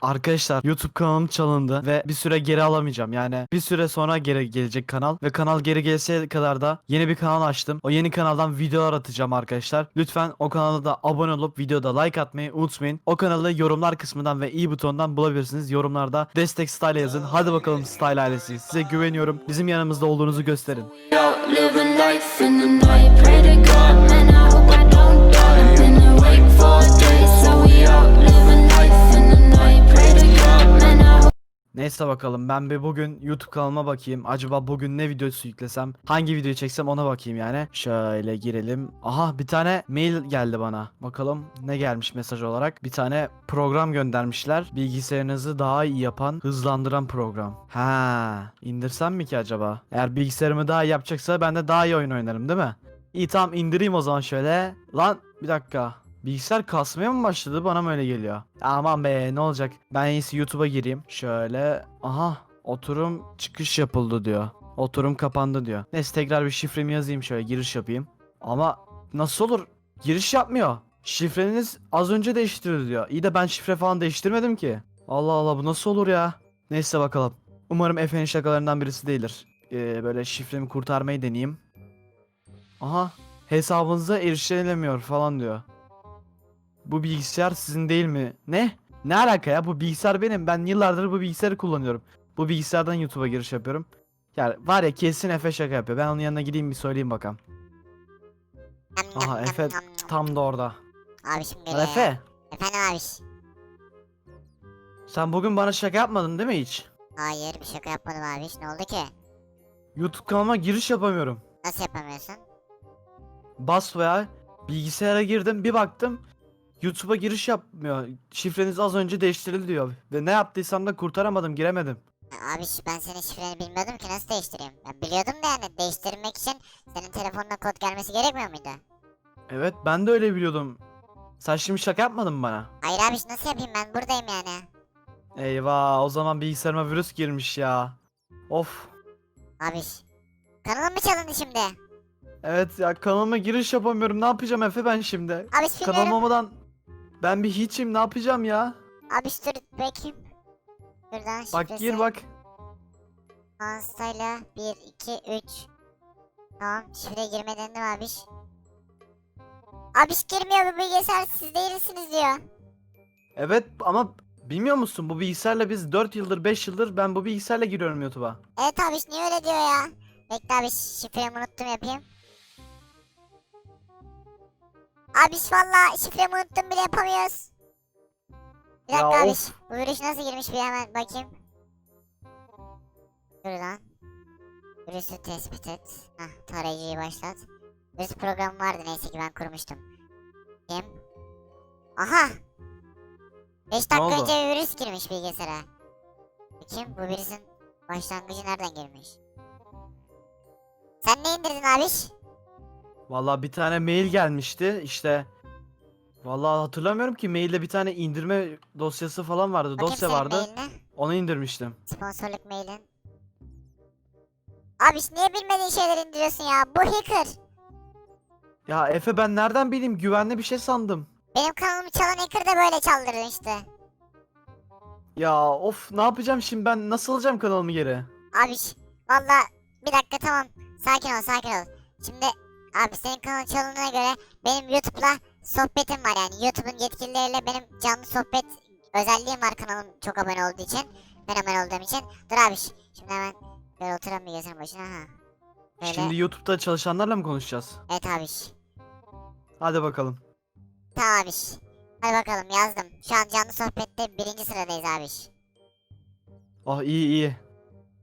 Arkadaşlar YouTube kanalım çalındı ve bir süre geri alamayacağım. Yani bir süre sonra geri gelecek kanal ve kanal geri gelse kadar da yeni bir kanal açtım. O yeni kanaldan videolar atacağım arkadaşlar. Lütfen o kanala da abone olup videoda like atmayı unutmayın. O kanalı yorumlar kısmından ve i butonundan bulabilirsiniz. Yorumlarda destek style yazın. Hadi bakalım style ailesi. Size güveniyorum. Bizim yanımızda olduğunuzu gösterin. Neyse bakalım ben bir bugün YouTube kanalıma bakayım. Acaba bugün ne videosu yüklesem, hangi videoyu çeksem ona bakayım yani. Şöyle girelim. Aha bir tane mail geldi bana. Bakalım ne gelmiş mesaj olarak. Bir tane program göndermişler. Bilgisayarınızı daha iyi yapan, hızlandıran program. Ha, indirsem mi ki acaba? Eğer bilgisayarımı daha iyi yapacaksa ben de daha iyi oyun oynarım değil mi? İyi tamam indireyim o zaman şöyle. Lan bir dakika. Bilgisayar kasmaya mı başladı bana mı öyle geliyor? Aman be ne olacak? Ben en iyisi YouTube'a gireyim. Şöyle aha oturum çıkış yapıldı diyor. Oturum kapandı diyor. Neyse tekrar bir şifremi yazayım şöyle giriş yapayım. Ama nasıl olur? Giriş yapmıyor. Şifreniz az önce değiştirildi diyor. İyi de ben şifre falan değiştirmedim ki. Allah Allah bu nasıl olur ya? Neyse bakalım. Umarım Efe'nin şakalarından birisi değildir. Ee, böyle şifremi kurtarmayı deneyeyim. Aha hesabınıza erişilemiyor falan diyor. Bu bilgisayar sizin değil mi? Ne? Ne alaka ya? Bu bilgisayar benim. Ben yıllardır bu bilgisayarı kullanıyorum. Bu bilgisayardan YouTube'a giriş yapıyorum. Yani var ya kesin Efe şaka yapıyor. Ben onun yanına gideyim bir söyleyeyim bakalım. Aha Efe tam da orada. Abişim Lan geliyor ya. Efe Efendim abiş. sen bugün bana şaka yapmadın değil mi hiç? Hayır bir şaka yapmadım abiş. Ne oldu ki? YouTube kanalıma giriş yapamıyorum. Nasıl yapamıyorsun? Bas veya bilgisayara girdim bir baktım YouTube'a giriş yapmıyor. Şifreniz az önce değiştirildi diyor. Ve ne yaptıysam da kurtaramadım giremedim. Ya Abiş ben senin şifreni bilmiyordum ki nasıl değiştireyim? Ben biliyordum da yani değiştirmek için senin telefonuna kod gelmesi gerekmiyor muydu? Evet ben de öyle biliyordum. Sen şimdi şaka yapmadın mı bana? Hayır abiş nasıl yapayım ben buradayım yani. Eyvah o zaman bilgisayarıma virüs girmiş ya. Of. Abiş. Kanalım mı çalındı şimdi? Evet ya kanalıma giriş yapamıyorum. Ne yapacağım Efe ben şimdi? Abiş Kanalım olmadan ben bir hiçim ne yapacağım ya? Abiş dur bakayım. Şuradan Bak şifresi. gir bak. Hansayla 1, 2, 3. Tamam şifre girme denedim abiş. Abiş girmiyor bu bilgisayar siz değilsiniz diyor. Evet ama bilmiyor musun bu bilgisayarla biz 4 yıldır 5 yıldır ben bu bilgisayarla giriyorum YouTube'a. Evet abiş niye öyle diyor ya? Bekle abiş şifremi unuttum yapayım. Abiş valla şifremi unuttum bile yapamıyoruz. Bir Ya dakika abiş. of. Bu virüs nasıl girmiş bir hemen bakayım. Dur lan. Virüsü tespit et. Hah tarayıcıyı başlat. Virüs programı vardı neyse ki ben kurmuştum. Kim? Aha! 5 dakika oldu? önce bir virüs girmiş bilgisayara. Kim? Bu virüsün başlangıcı nereden girmiş? Sen ne indirdin abiş? Vallahi bir tane mail gelmişti işte. Vallahi hatırlamıyorum ki mailde bir tane indirme dosyası falan vardı. Bakayım Dosya senin vardı. mailine. Onu indirmiştim. Sponsorluk mailin. Abiş niye bilmediğin şeyler indiriyorsun ya? Bu hacker. Ya Efe ben nereden bileyim güvenli bir şey sandım. Benim kanalımı çalan hacker da böyle çaldırdı işte. Ya of ne yapacağım şimdi ben nasıl alacağım kanalımı geri? Abiş valla bir dakika tamam. Sakin ol sakin ol. Şimdi abi senin kanalın çalındığına göre benim YouTube'la sohbetim var yani. YouTube'un yetkilileriyle benim canlı sohbet özelliğim var kanalım çok abone olduğu için. Fenomen olduğum için. Dur abiş. Şimdi hemen böyle oturan bir gözün başına. Ha. Böyle. Şimdi YouTube'da çalışanlarla mı konuşacağız? Evet abiş. Hadi bakalım. Tamam abiş. Hadi bakalım yazdım. Şu an canlı sohbette birinci sıradayız abiş. Oh iyi iyi.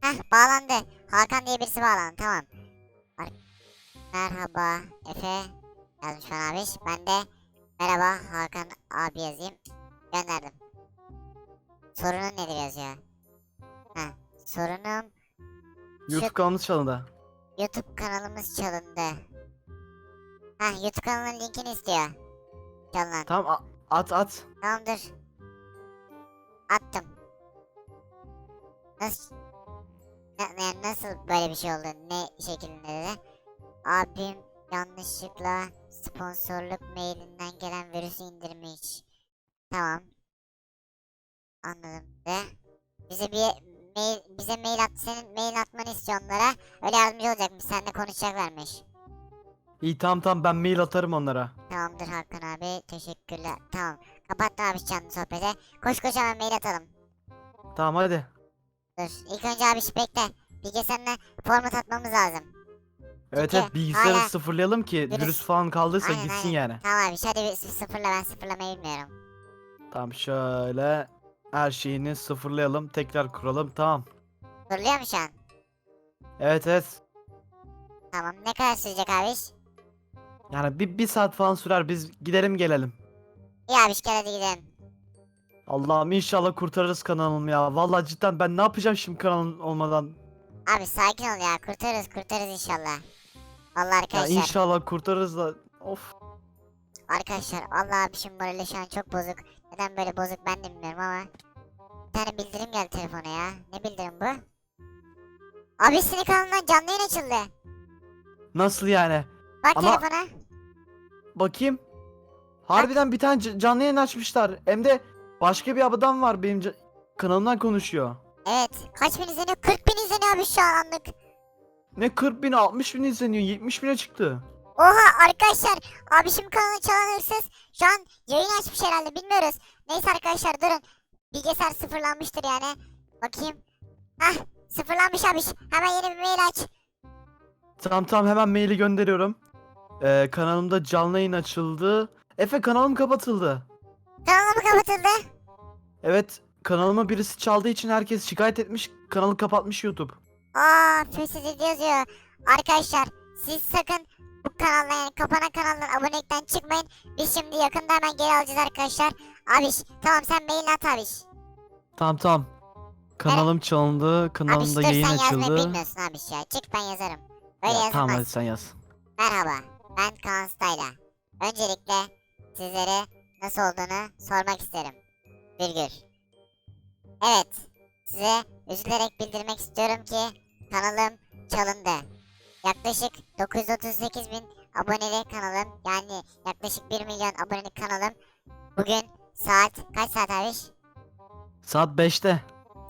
Heh bağlandı. Hakan diye birisi bağlandı tamam. Merhaba Efe yazmış bana abiş. Ben de merhaba Hakan abi yazayım. Gönderdim. Sorunun nedir yazıyor. Heh sorunum YouTube kanalımız çalındı. YouTube kanalımız çalındı. Heh YouTube kanalının linkini istiyor. Çalınan. Tamam a- at at. Tamamdır. Attım. Nasıl Na- yani nasıl böyle bir şey oldu? Ne şeklinde dedi? Abim yanlışlıkla sponsorluk mailinden gelen virüsü indirmiş. Tamam. Anladım. Ve bize bir mail bize mail at senin mail atmanı istiyor onlara. Öyle yardımcı olacakmış. Seninle konuşacaklarmış. İyi tamam tamam ben mail atarım onlara. Tamamdır Hakan abi. Teşekkürler. Tamam. Kapattım abi canlı sohbete. Koş koş hemen mail atalım. Tamam hadi. Dur. İlk önce abi bekle. Bilgisayarına format atmamız lazım. Evet Çünkü evet bilgisayarı hala sıfırlayalım ki virüs- virüs falan kaldıysa Aynen, gitsin aynen. yani. Tamam abi hadi bir sı- sıfırla ben sıfırlamayı bilmiyorum. Tamam şöyle her şeyini sıfırlayalım tekrar kuralım tamam. Fırlıyor mu şu an? Evet evet. Tamam. Ne kadar sürecek abi? Yani bir, bir saat falan sürer biz gidelim gelelim. İyi abi gel hadi gidelim. Allah'ım inşallah kurtarırız kanalımı ya. Vallahi cidden ben ne yapacağım şimdi kanalım olmadan. Abi sakin ol ya. Kurtarırız kurtarırız inşallah. Allah Ya arkadaşlar. inşallah kurtarırız da. Of. Arkadaşlar Allah abi şimdi morali şu an çok bozuk. Neden böyle bozuk ben de bilmiyorum ama. Bir tane bildirim geldi telefona ya. Ne bildirim bu? Abi senin kanalından canlı yayın açıldı. Nasıl yani? Bak Ama- telefona. Bakayım. Harbiden bir tane c- canlı yayın açmışlar. Hem de başka bir adam var benim ca- kanalımdan konuşuyor. Evet. Kaç bin izleniyor? 40 bin izleniyor abi şu an anlık. Ne 40 bin 60 bin izleniyor 70 bine çıktı. Oha arkadaşlar. Abi şimdi kanalı çalan hırsız. Şu an yayın açmış herhalde bilmiyoruz. Neyse arkadaşlar durun. Bilgisayar sıfırlanmıştır yani. Bakayım. Hah sıfırlanmış abi. Hemen yeni bir mail aç. Tamam tamam hemen maili gönderiyorum. Ee, kanalımda canlı yayın açıldı. Efe kanalım kapatıldı. Kanalım kapatıldı. Evet kanalımı birisi çaldığı için herkes şikayet etmiş kanalı kapatmış YouTube. Aa fesedi yazıyor. Arkadaşlar siz sakın bu kanaldan yani kapanan kanaldan abonelikten çıkmayın. Biz şimdi yakında hemen geri alacağız arkadaşlar. Abiş tamam sen mail at abiş. Tamam tamam. Kanalım çalındı. Abiş Kanalımda dur yayın sen yazmayı açıldı. bilmiyorsun abiş ya. Çık ben yazarım. Öyle Ya, yazılmaz. tamam hadi sen yaz. Merhaba ben Kaan Stayla. Öncelikle sizlere nasıl olduğunu sormak isterim. Virgül. Evet size üzülerek bildirmek istiyorum ki kanalım çalındı. Yaklaşık 938 bin aboneli kanalım yani yaklaşık 1 milyon aboneli kanalım bugün saat kaç saat abiş? Saat 5'te.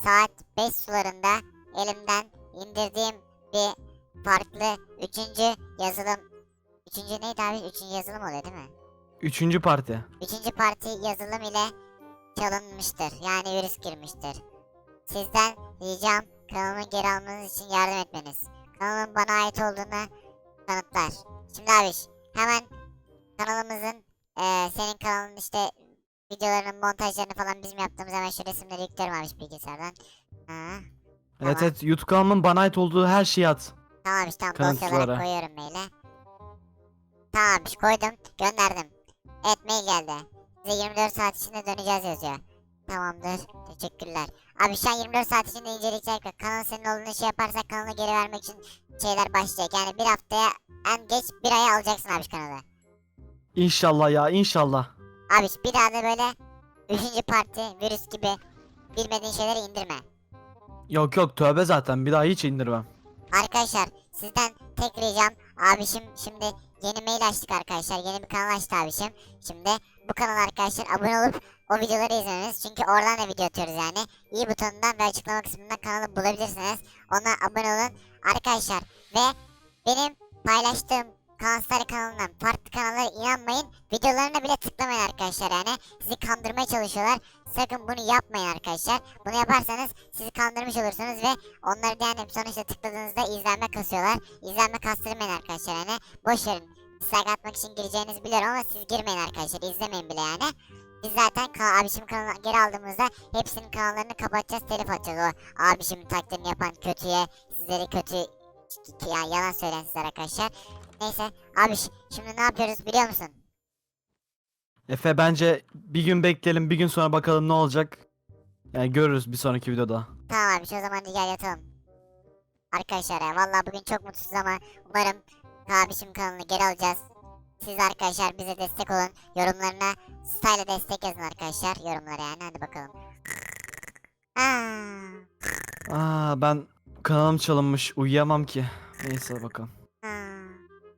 Saat 5 sularında elimden indirdiğim bir farklı üçüncü yazılım Üçüncü neydi abi? Üçüncü yazılım oluyor değil mi? Üçüncü parti. Üçüncü parti yazılım ile çalınmıştır. Yani virüs girmiştir. Sizden ricam kanalımı geri almanız için yardım etmeniz. Kanalımın bana ait olduğunu kanıtlar. Şimdi abi hemen kanalımızın eee, senin kanalın işte videolarının montajlarını falan bizim yaptığımız hemen şu resimleri yüklerim abi bilgisayardan. Ha, Evet Tamam. evet YouTube kanalımın bana ait olduğu her şeyi at. tamam abi tamam dosyalara koyuyorum maile. Tamam abi koydum gönderdim. Evet mail geldi. Size 24 saat içinde döneceğiz yazıyor. Tamamdır. Teşekkürler. Abi şu an 24 saat içinde inceleyecek ve kanal senin olduğunu şey yaparsak kanalı geri vermek için şeyler başlayacak. Yani bir haftaya en geç bir aya alacaksın abi kanalı. İnşallah ya inşallah. Abi bir daha da böyle üçüncü parti virüs gibi bilmediğin şeyleri indirme. Yok yok tövbe zaten bir daha hiç indirmem. Arkadaşlar sizden tek ricam abişim şimdi yeni mail açtık arkadaşlar. Yeni bir kanal açtı abişim. Şimdi bu kanala arkadaşlar abone olup o videoları izlemeniz. Çünkü oradan da video atıyoruz yani. İyi butonundan ve açıklama kısmından kanalı bulabilirsiniz. Ona abone olun. Arkadaşlar ve benim paylaştığım Kanslar kanalından farklı kanallara inanmayın. Videolarına bile tıklamayın arkadaşlar yani. Sizi kandırmaya çalışıyorlar. Sakın bunu yapmayın arkadaşlar. Bunu yaparsanız sizi kandırmış olursunuz ve onları yani sonuçta tıkladığınızda izlenme kasıyorlar. İzlenme kastırmayın arkadaşlar yani. Boş verin. Dislike atmak için gireceğinizi biliyorum ama siz girmeyin arkadaşlar. İzlemeyin bile yani. Biz zaten ka abişim kanalına geri aldığımızda hepsinin kanallarını kapatacağız, telif atacağız o abişimin taklidini yapan kötüye, sizleri kötü ya yalan söyleyen sizler arkadaşlar. Neyse abiş şimdi ne yapıyoruz biliyor musun? Efe bence bir gün bekleyelim bir gün sonra bakalım ne olacak. Yani görürüz bir sonraki videoda. Tamam abiş o zaman gel yatalım. Arkadaşlar ya vallahi bugün çok mutsuzuz ama umarım abişim kanalını geri alacağız. Siz arkadaşlar bize destek olun. Yorumlarına style destek yazın arkadaşlar. Yorumlara yani hadi bakalım. Aa. Aa ben kanalım çalınmış uyuyamam ki. Neyse bakalım.